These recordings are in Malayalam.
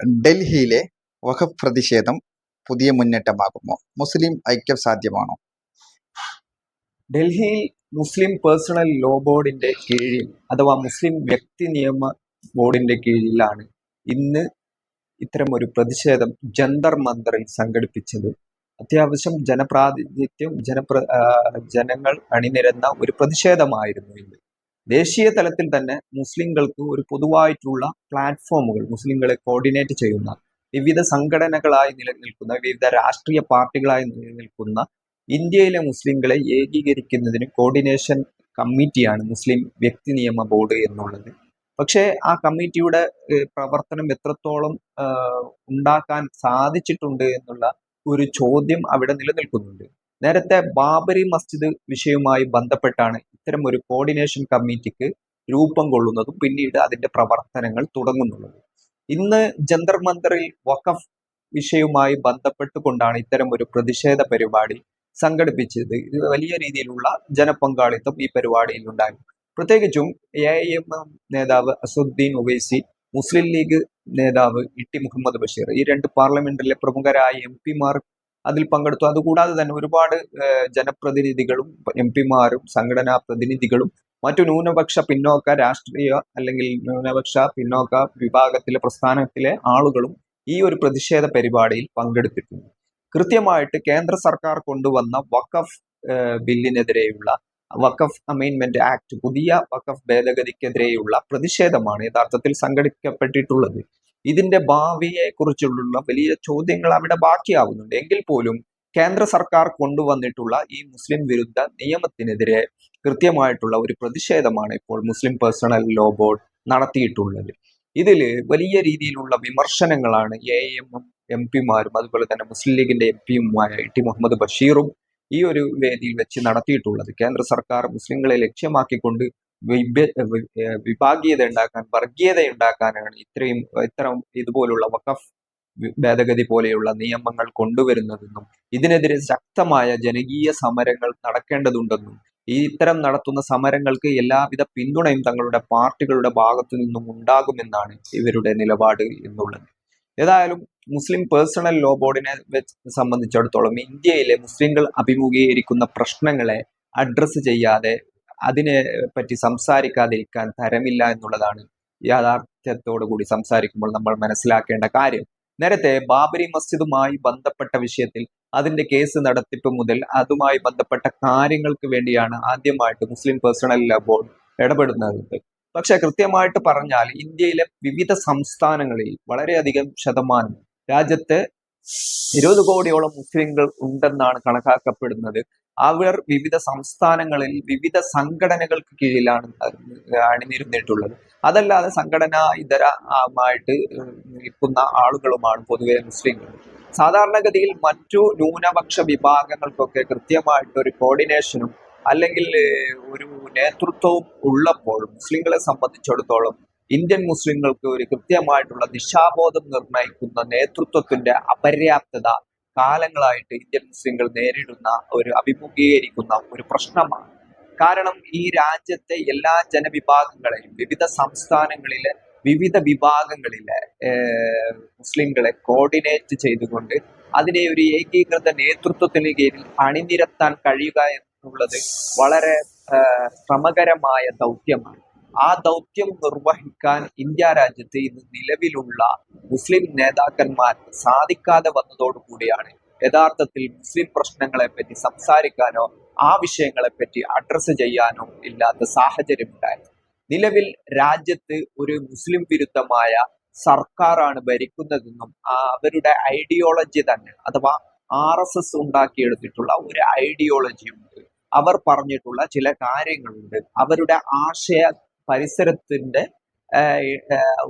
ഡൽഹിയിലെ വഖഫ് പ്രതിഷേധം പുതിയ മുന്നേറ്റമാകുമോ? മുസ്ലിം ഐക്യം സാധ്യമാണോ? ഡൽഹിയിൽ മുസ്ലിം പേഴ്സണൽ ലോ ബോർഡിന്റെ കീഴിൽ അഥവാ മുസ്ലിം വ്യക്തി നിയമ ബോർഡിന്റെ കീഴിലാണ് ഇന്ന് ഇത്തരം ഒരു പ്രതിഷേധം ജന്തർ മന്ദറിൽ സംഘടിപ്പിച്ചത്. അത്യാവശ്യം ജനപ്രാതിനിധ്യം ജനപ്ര ജനങ്ങൾ അണിനിരന്ന ഒരു പ്രതിഷേധമായിരുന്നു ഇന്ന്. ദേശീയ തലത്തിൽ തന്നെ മുസ്ലിങ്ങൾക്ക് ഒരു പൊതുവായിട്ടുള്ള പ്ലാറ്റ്ഫോമുകൾ മുസ്ലിങ്ങളെ കോർഡിനേറ്റ് ചെയ്യുന്ന വിവിധ സംഘടനകളായി നിലനിൽക്കുന്ന വിവിധ രാഷ്ട്രീയ പാർട്ടികളായി നിലനിൽക്കുന്ന ഇന്ത്യയിലെ മുസ്ലിങ്ങളെ ഏകീകരിക്കുന്നതിന് കോർഡിനേഷൻ കമ്മിറ്റിയാണ് മുസ്ലിം വ്യക്തി നിയമ ബോർഡ് എന്നുള്ളത്. പക്ഷേ ആ കമ്മിറ്റിയുടെ പ്രവർത്തനം എത്രത്തോളം ഉണ്ടാക്കാൻ സാധിച്ചിട്ടുണ്ട് എന്നുള്ള ഒരു ചോദ്യം അവിടെ നിലനിൽക്കുന്നുണ്ട്. നേരത്തെ ബാബരി മസ്ജിദ് വിഷയവുമായി ബന്ധപ്പെട്ടാണ് ഇത്തരം ഒരു കോർഡിനേഷൻ കമ്മിറ്റിക്ക് രൂപം കൊള്ളുന്നതും പിന്നീട് അതിന്റെ പ്രവർത്തനങ്ങൾ തുടങ്ങുന്നുള്ളത്. ഇന്ന് ജന്തർ മന്ദറിൽ വഖഫ് വിഷയവുമായി ബന്ധപ്പെട്ടുകൊണ്ടാണ് ഇത്തരം ഒരു പ്രതിഷേധ പരിപാടി സംഘടിപ്പിച്ചത്. ഇത് വലിയ രീതിയിലുള്ള ജനപങ്കാളിത്തം ഈ പരിപാടിയിൽ ഉണ്ടായി. പ്രത്യേകിച്ചും എ ഐ എം എം നേതാവ് അസുദ്ദീൻ ഒവൈസി മുസ്ലിം ലീഗ് നേതാവ് ഇ ടി മുഹമ്മദ് ബഷീർ ഈ രണ്ട് പാർലമെന്റിലെ പ്രമുഖരായ എം പിമാർ അതിൽ പങ്കെടുത്തു. അതുകൂടാതെ തന്നെ ഒരുപാട് ജനപ്രതിനിധികളും എം പിമാരും സംഘടനാ പ്രതിനിധികളും മറ്റു ന്യൂനപക്ഷ പിന്നോക്ക രാഷ്ട്രീയ അല്ലെങ്കിൽ ന്യൂനപക്ഷ പിന്നോക്ക വിഭാഗത്തിലെ പ്രസ്ഥാനത്തിലെ ആളുകളും ഈ ഒരു പ്രതിഷേധ പരിപാടിയിൽ പങ്കെടുത്തിട്ടുണ്ട്. കൃത്യമായിട്ട് കേന്ദ്ര സർക്കാർ കൊണ്ടുവന്ന വഖഫ് ബില്ലിനെതിരെയുള്ള വഖഫ് അമൈൻമെന്റ് ആക്ട് പുതിയ വഖഫ് ഭേദഗതിക്കെതിരെയുള്ള പ്രതിഷേധമാണ് യഥാർത്ഥത്തിൽ സംഘടിപ്പിക്കപ്പെട്ടിട്ടുള്ളത് ഇതിന്റെ ഭാവിയെ കുറിച്ചുള്ള വലിയ ചോദ്യങ്ങൾ അവിടെ ബാക്കിയാവുന്നുണ്ട്. എങ്കിൽ പോലും കേന്ദ്ര സർക്കാർ കൊണ്ടുവന്നിട്ടുള്ള ഈ മുസ്ലിം വിരുദ്ധ നിയമത്തിനെതിരെ കൃത്യമായിട്ടുള്ള ഒരു പ്രതിഷേധമാണ് ഇപ്പോൾ മുസ്ലിം പേഴ്സണൽ ലോ ബോർഡ് നടത്തിയിട്ടുള്ളത്. ഇതിൽ വലിയ രീതിയിലുള്ള വിമർശനങ്ങളാണ് എ എം എം പിമാരും അതുപോലെ തന്നെ മുസ്ലിം ലീഗിന്റെ എം പിയുമായ ടി മുഹമ്മദ് ബഷീറും ഈ ഒരു വേദിയിൽ വെച്ച് നടത്തിയിട്ടുള്ളത്. കേന്ദ്ര സർക്കാർ മുസ്ലിങ്ങളെ ലക്ഷ്യമാക്കിക്കൊണ്ട് വിഭാഗീയത ഉണ്ടാക്കാൻ വർഗീയത ഉണ്ടാക്കാനാണ് ഇത്രയും ഇത്തരം ഇതുപോലുള്ള വഖഫ് ഭേദഗതി പോലെയുള്ള നിയമങ്ങൾ കൊണ്ടുവരുന്നതെന്നും ഇതിനെതിരെ ശക്തമായ ജനകീയ സമരങ്ങൾ നടക്കേണ്ടതുണ്ടെന്നും ഈ ഇത്തരം നടത്തുന്ന സമരങ്ങൾക്ക് എല്ലാവിധ പിന്തുണയും തങ്ങളുടെ പാർട്ടികളുടെ ഭാഗത്തു നിന്നും ഉണ്ടാകുമെന്നാണ് ഇവരുടെ നിലപാട് എന്നുള്ളത്. ഏതായാലും മുസ്ലിം പേഴ്സണൽ ലോ ബോർഡിനെ വെച്ച് സംബന്ധിച്ചിടത്തോളം ഇന്ത്യയിലെ മുസ്ലിങ്ങൾ അഭിമുഖീകരിക്കുന്ന പ്രശ്നങ്ങളെ അഡ്രസ്സ് ചെയ്യാതെ അതിനെ പറ്റി സംസാരിക്കാതിരിക്കാൻ തരമില്ല എന്നുള്ളതാണ് യാഥാർത്ഥ്യത്തോടു കൂടി സംസാരിക്കുമ്പോൾ നമ്മൾ മനസ്സിലാക്കേണ്ട കാര്യം. നേരത്തെ ബാബരി മസ്ജിദുമായി ബന്ധപ്പെട്ട വിഷയത്തിൽ അതിന്റെ കേസ് നടത്തിപ്പ് മുതൽ അതുമായി ബന്ധപ്പെട്ട കാര്യങ്ങൾക്ക് വേണ്ടിയാണ് ആദ്യമായിട്ട് മുസ്ലിം പേഴ്സണൽ ബോർഡ് ഇടപെടുന്നത്. പക്ഷെ കൃത്യമായിട്ട് പറഞ്ഞാൽ ഇന്ത്യയിലെ വിവിധ സംസ്ഥാനങ്ങളിൽ വളരെയധികം ശതമാനം രാജ്യത്തെ ഇരുപത് കോടിയോളം മുസ്ലിങ്ങൾ ഉണ്ടെന്നാണ് കണക്കാക്കപ്പെടുന്നത്. അവർ വിവിധ സംസ്ഥാനങ്ങളിൽ വിവിധ സംഘടനകൾക്ക് കീഴിലാണ് അണിനിരുന്നിട്ടുള്ളത്. അതല്ലാതെ സംഘടനാ ഇതരമായിട്ട് നിൽക്കുന്ന ആളുകളുമാണ് പൊതുവെ മുസ്ലിങ്ങൾ. സാധാരണഗതിയിൽ മറ്റു ന്യൂനപക്ഷ വിഭാഗങ്ങൾക്കൊക്കെ കൃത്യമായിട്ട് ഒരു കോർഡിനേഷനും അല്ലെങ്കിൽ ഒരു നേതൃത്വവും ഉള്ളപ്പോൾ മുസ്ലിങ്ങളെ സംബന്ധിച്ചിടത്തോളം ഇന്ത്യൻ മുസ്ലിങ്ങൾക്ക് ഒരു കൃത്യമായിട്ടുള്ള ദിശാബോധം നിർണയിക്കുന്ന നേതൃത്വത്തിന്റെ അപര്യാപ്തത കാലങ്ങളായിട്ട് ഇന്ത്യൻ മുസ്ലിങ്ങൾ നേരിടുന്ന ഒരു അഭിമുഖീകരിക്കുന്ന ഒരു പ്രശ്നമാണ്. കാരണം ഈ രാജ്യത്തെ എല്ലാ ജനവിഭാഗങ്ങളെയും വിവിധ സംസ്ഥാനങ്ങളിലെ വിവിധ വിഭാഗങ്ങളിലെ മുസ്ലിങ്ങളെ കോർഡിനേറ്റ് ചെയ്തുകൊണ്ട് അതിനെ ഒരു ഏകീകൃത നേതൃത്വത്തിന് കീഴിൽ അണിനിരത്താൻ കഴിയുക എന്നുള്ളത് വളരെ ശ്രമകരമായ ദൗത്യമാണ്. ആ ദൗത്യം നിർവഹിക്കാൻ ഇന്ത്യ രാജ്യത്ത് ഇന്ന് നിലവിലുള്ള മുസ്ലിം നേതാക്കന്മാർ സാധിക്കാതെ വന്നതോടുകൂടിയാണ് യഥാർത്ഥത്തിൽ മുസ്ലിം പ്രശ്നങ്ങളെ പറ്റി സംസാരിക്കാനോ ആ വിഷയങ്ങളെ പറ്റി അഡ്രസ്സ് ചെയ്യാനോ ഇല്ലാത്ത സാഹചര്യം ഉണ്ടായത്. നിലവിൽ രാജ്യത്ത് ഒരു മുസ്ലിം വിരുദ്ധമായ സർക്കാരാണ് ഭരിക്കുന്നതെന്നും അവരുടെ ഐഡിയോളജി തന്നെ അഥവാ ആർ എസ് എസ് ഉണ്ടാക്കിയെടുത്തിട്ടുള്ള ഒരു ഐഡിയോളജിയുണ്ട് അവർ പറഞ്ഞിട്ടുള്ള ചില കാര്യങ്ങളുണ്ട്. അവരുടെ ആശയ പരിസരത്തിന്റെ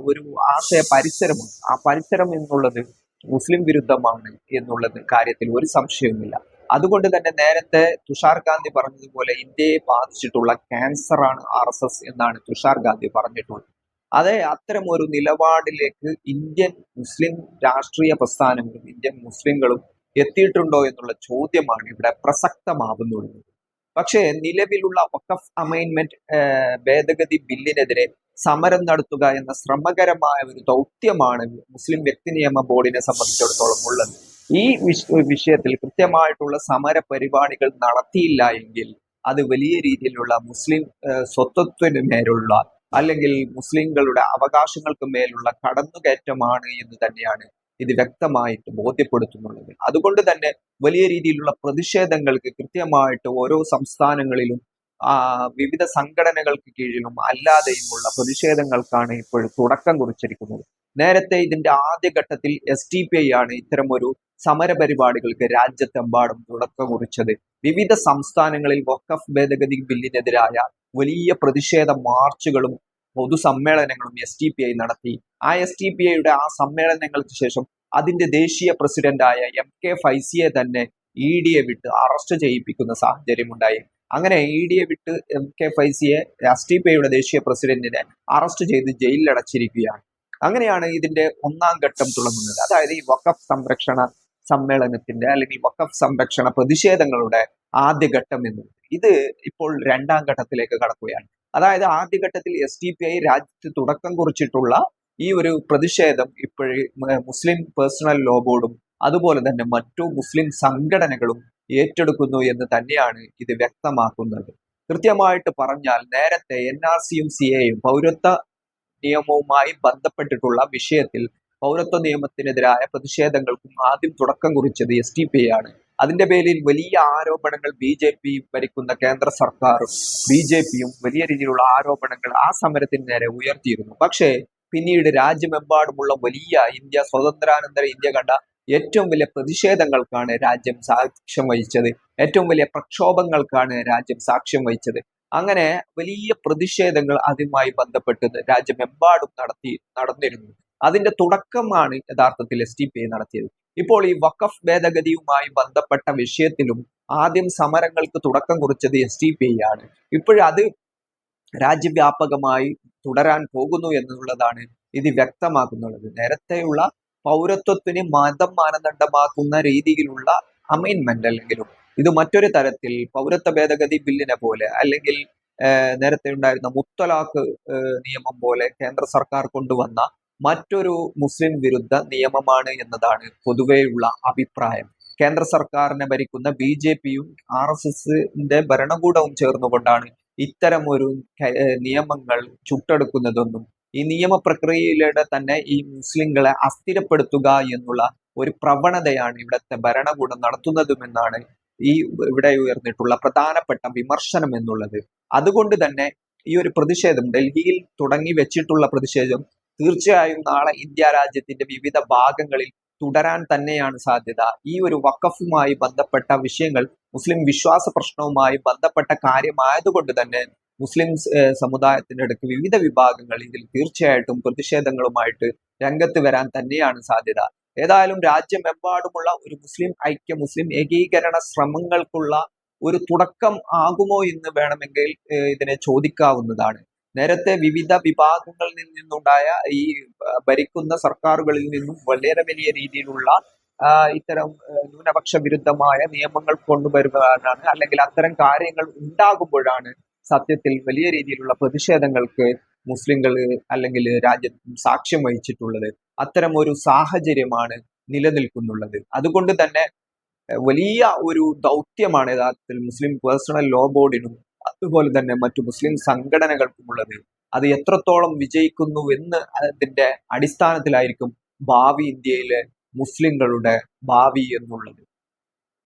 ഒരു ആശയ പരിസരം ആ പരിസരം എന്നുള്ളത് മുസ്ലിം വിരുദ്ധമാണ് എന്നുള്ളത് കാര്യത്തിൽ ഒരു സംശയവുമില്ല. അതുകൊണ്ട് തന്നെ നേരത്തെ തുഷാർ ഗാന്ധി പറഞ്ഞതുപോലെ ഇന്ത്യയെ ബാധിച്ചിട്ടുള്ള ക്യാൻസർ ആണ് ആർ എസ് എസ് എന്നാണ് തുഷാർ ഗാന്ധി പറഞ്ഞിട്ടുള്ളത്. അതെ അത്തരം ഒരു നിലപാടിലേക്ക് ഇന്ത്യൻ മുസ്ലിം രാഷ്ട്രീയ പ്രസ്ഥാനങ്ങളും ഇന്ത്യൻ മുസ്ലിങ്ങളും എത്തിയിട്ടുണ്ടോ എന്നുള്ള ചോദ്യമാണ് ഇവിടെ പ്രസക്തമാവുന്നുള്ളത് പക്ഷേ നിലവിലുള്ള വഖഫ് അമൈൻമെന്റ് ഭേദഗതി ബില്ലിനെതിരെ സമരം നടത്തുക എന്ന ശ്രമകരമായ ഒരു ദൗത്യമാണ് മുസ്ലിം വ്യക്തി നിയമ ബോർഡിനെ സംബന്ധിച്ചിടത്തോളം ഉള്ളത്. ഈ വിഷയത്തിൽ കൃത്യമായിട്ടുള്ള സമര പരിപാടികൾ നടത്തിയില്ല എങ്കിൽ അത് വലിയ രീതിയിലുള്ള മുസ്ലിം സ്വത്വത്തിന് മേലുള്ള അല്ലെങ്കിൽ മുസ്ലിങ്ങളുടെ അവകാശങ്ങൾക്ക് മേലുള്ള കടന്നുകയറ്റമാണ് എന്ന് തന്നെയാണ് ഇത് വ്യക്തമായിട്ട് ബോധ്യപ്പെടുത്തുന്നുള്ളത്. അതുകൊണ്ട് തന്നെ വലിയ രീതിയിലുള്ള പ്രതിഷേധങ്ങൾക്ക് കൃത്യമായിട്ട് ഓരോ സംസ്ഥാനങ്ങളിലും വിവിധ സംഘടനകൾക്ക് കീഴിലും അല്ലാതെയുമുള്ള പ്രതിഷേധങ്ങൾക്കാണ് ഇപ്പോൾ തുടക്കം കുറിച്ചിരിക്കുന്നത്. നേരത്തെ ഇതിന്റെ ആദ്യഘട്ടത്തിൽ എസ് ടി പി ഐ ആണ് ഇത്തരം ഒരു സമര പരിപാടികൾക്ക് രാജ്യത്തെമ്പാടും തുടക്കം കുറിച്ചത്. വിവിധ സംസ്ഥാനങ്ങളിൽ വഖഫ് ഭേദഗതി ബില്ലിനെതിരായ വലിയ പ്രതിഷേധ മാർച്ചുകളും പൊതുസമ്മേളനങ്ങളും എസ് ടി പി ഐ നടത്തി. ആ എസ് ടി പി ഐയുടെ ആ സമ്മേളനങ്ങൾക്ക് ശേഷം അതിന്റെ ദേശീയ പ്രസിഡന്റായ എം കെ ഫൈസിയെ തന്നെ ഇ ഡിയെ വിട്ട് അറസ്റ്റ് ചെയ്യിപ്പിക്കുന്ന സാഹചര്യമുണ്ടായി. അങ്ങനെ ഇ ഡിയെ വിട്ട് എം കെ ഫൈസിയെ എസ് ടി പി ഐയുടെ ദേശീയ പ്രസിഡന്റിനെ അറസ്റ്റ് ചെയ്ത് ജയിലിൽ അടച്ചിരിക്കുകയാണ് അങ്ങനെയാണ് ഇതിന്റെ ഒന്നാം ഘട്ടം തുടങ്ങുന്നത്. അതായത് ഈ വഖഫ് സംരക്ഷണ സമ്മേളനത്തിന്റെ അല്ലെങ്കിൽ വഖഫ് സംരക്ഷണ പ്രതിഷേധങ്ങളുടെ ആദ്യ ഘട്ടം എന്നത്. ഇത് ഇപ്പോൾ രണ്ടാം ഘട്ടത്തിലേക്ക് കടക്കുകയാണ്. അതായത് ആദ്യഘട്ടത്തിൽ എസ് ഡി പി ഐ രാജ്യത്ത് തുടക്കം കുറിച്ചിട്ടുള്ള ഈ ഒരു പ്രതിഷേധം ഇപ്പോഴേ മുസ്ലിം പേഴ്സണൽ ലോ ബോർഡും അതുപോലെ തന്നെ മറ്റു മുസ്ലിം സംഘടനകളും ഏറ്റെടുക്കുന്നു എന്ന് തന്നെയാണ് ഇത് വ്യക്തമാക്കുന്നത്. കൃത്യമായിട്ട് പറഞ്ഞാൽ നേരത്തെ എൻ ആർ സിയും സി എയും പൗരത്വ നിയമവുമായി ബന്ധപ്പെട്ടിട്ടുള്ള വിഷയത്തിൽ പൗരത്വ നിയമത്തിനെതിരായ പ്രതിഷേധങ്ങൾക്കും ആദ്യം തുടക്കം കുറിച്ചത് എസ് ടി പി ആണ്. അതിന്റെ പേരിൽ വലിയ ആരോപണങ്ങൾ ബി ജെ പി ഭരിക്കുന്ന കേന്ദ്ര സർക്കാരും ബി ജെ പിയും വലിയ രീതിയിലുള്ള ആരോപണങ്ങൾ ആ സമരത്തിന് നേരെ ഉയർത്തിയിരുന്നു. പക്ഷേ പിന്നീട് രാജ്യമെമ്പാടുമുള്ള വലിയ ഇന്ത്യ സ്വതന്ത്രാനന്തര ഇന്ത്യ കണ്ട ഏറ്റവും വലിയ പ്രതിഷേധങ്ങൾക്കാണ് രാജ്യം സാക്ഷ്യം വഹിച്ചത്. ഏറ്റവും വലിയ പ്രക്ഷോഭങ്ങൾക്കാണ് രാജ്യം സാക്ഷ്യം വഹിച്ചത്. അങ്ങനെ വലിയ പ്രതിഷേധങ്ങൾ അതുമായി ബന്ധപ്പെട്ട് രാജ്യമെമ്പാടും നടത്തി നടന്നിരുന്നു. അതിന്റെ തുടക്കമാണ് യഥാർത്ഥത്തിൽ എസ് ടി പി ഐ നടത്തിയത്. ഇപ്പോൾ ഈ വഖഫ് ഭേദഗതിയുമായി ബന്ധപ്പെട്ട വിഷയത്തിലും ആദ്യം സമരങ്ങൾക്ക് തുടക്കം കുറിച്ചത് എസ് ടി പി ഐ ആണ്. ഇപ്പോഴത് രാജ്യവ്യാപകമായി തുടരാൻ പോകുന്നു എന്നുള്ളതാണ് ഇത് വ്യക്തമാക്കുന്നുള്ളത് നേരത്തെയുള്ള പൗരത്വത്തിന് മതം മാനദണ്ഡമാക്കുന്ന രീതിയിലുള്ള അമൈൻമെന്റ് അല്ലെങ്കിലും ഇത് മറ്റൊരു തരത്തിൽ പൗരത്വ ഭേദഗതി ബില്ലിനെ പോലെ അല്ലെങ്കിൽ നേരത്തെ ഉണ്ടായിരുന്ന മുത്തലാഖ് നിയമം പോലെ കേന്ദ്ര സർക്കാർ കൊണ്ടുവന്ന മറ്റൊരു മുസ്ലിം വിരുദ്ധ നിയമമാണ് എന്നതാണ് പൊതുവെയുള്ള അഭിപ്രായം. കേന്ദ്ര സർക്കാരിനെ ഭരിക്കുന്ന ബി ജെ പിയും ആർ എസ് എസിന്റെ ഭരണകൂടവും ചേർന്നുകൊണ്ടാണ് ഇത്തരമൊരു നിയമങ്ങൾ ചുട്ടെടുക്കുന്നതെന്നും ഈ നിയമ പ്രക്രിയയിലൂടെ തന്നെ ഈ മുസ്ലിങ്ങളെ അസ്ഥിരപ്പെടുത്തുക എന്നുള്ള ഒരു പ്രവണതയാണ് ഇവിടുത്തെ ഭരണകൂടം നടത്തുന്നതുമെന്നാണ് ഈ ഇവിടെ ഉയർന്നിട്ടുള്ള പ്രധാനപ്പെട്ട വിമർശനം എന്നുള്ളത്. അതുകൊണ്ട് തന്നെ ഈ ഒരു പ്രതിഷേധം ഡൽഹിയിൽ തുടങ്ങി വെച്ചിട്ടുള്ള പ്രതിഷേധം തീർച്ചയായും നാളെ ഇന്ത്യ രാജ്യത്തിന്റെ വിവിധ ഭാഗങ്ങളിൽ തുടരാൻ തന്നെയാണ് സാധ്യത. ഈ ഒരു വക്കഫുമായി ബന്ധപ്പെട്ട വിഷയങ്ങൾ മുസ്ലിം വിശ്വാസ പ്രശ്നവുമായി ബന്ധപ്പെട്ട കാര്യമായതുകൊണ്ട് തന്നെ മുസ്ലിം സമുദായത്തിന്റെ അടുക്ക് വിവിധ വിഭാഗങ്ങൾ ഇതിൽ തീർച്ചയായിട്ടും പ്രതിഷേധങ്ങളുമായിട്ട് രംഗത്ത് വരാൻ തന്നെയാണ് സാധ്യത. ഏതായാലും രാജ്യമെമ്പാടുമുള്ള ഒരു മുസ്ലിം ഐക്യ മുസ്ലിം ഏകീകരണ ശ്രമങ്ങൾക്കുള്ള ഒരു തുടക്കം ആകുമോ എന്ന് വേണമെങ്കിൽ ഇതിനെ ചോദിക്കാവുന്നതാണ്. നേരത്തെ വിവിധ വിഭാഗങ്ങളിൽ നിന്നുണ്ടായ ഈ ഭരിക്കുന്ന സർക്കാരുകളിൽ നിന്നും വളരെ വലിയ രീതിയിലുള്ള ഇത്തരം ന്യൂനപക്ഷ വിരുദ്ധമായ നിയമങ്ങൾ കൊണ്ടുവരുവാനാണ് അല്ലെങ്കിൽ അത്തരം കാര്യങ്ങൾ ഉണ്ടാകുമ്പോഴാണ് സത്യത്തിൽ വലിയ രീതിയിലുള്ള പ്രതിഷേധങ്ങൾക്ക് മുസ്ലിങ്ങൾ അല്ലെങ്കിൽ രാജ്യത്ത് സാക്ഷ്യം വഹിച്ചിട്ടുള്ളത്. അത്തരം ഒരു സാഹചര്യമാണ് നിലനിൽക്കുന്നുള്ളത്. അതുകൊണ്ട് തന്നെ വലിയ ഒരു ദൗത്യമാണ് യഥാർത്ഥത്തിൽ മുസ്ലിം പേഴ്സണൽ ലോ ബോർഡിനും അതുപോലെ തന്നെ മറ്റു മുസ്ലിം സംഘടനകൾക്കുമുള്ളത്. അത് എത്രത്തോളം വിജയിക്കുന്നു എന്ന് അതിന്റെ അടിസ്ഥാനത്തിലായിരിക്കും ഭാവി ഇന്ത്യയിലെ മുസ്ലിങ്ങളുടെ ഭാവി എന്നുള്ളത്.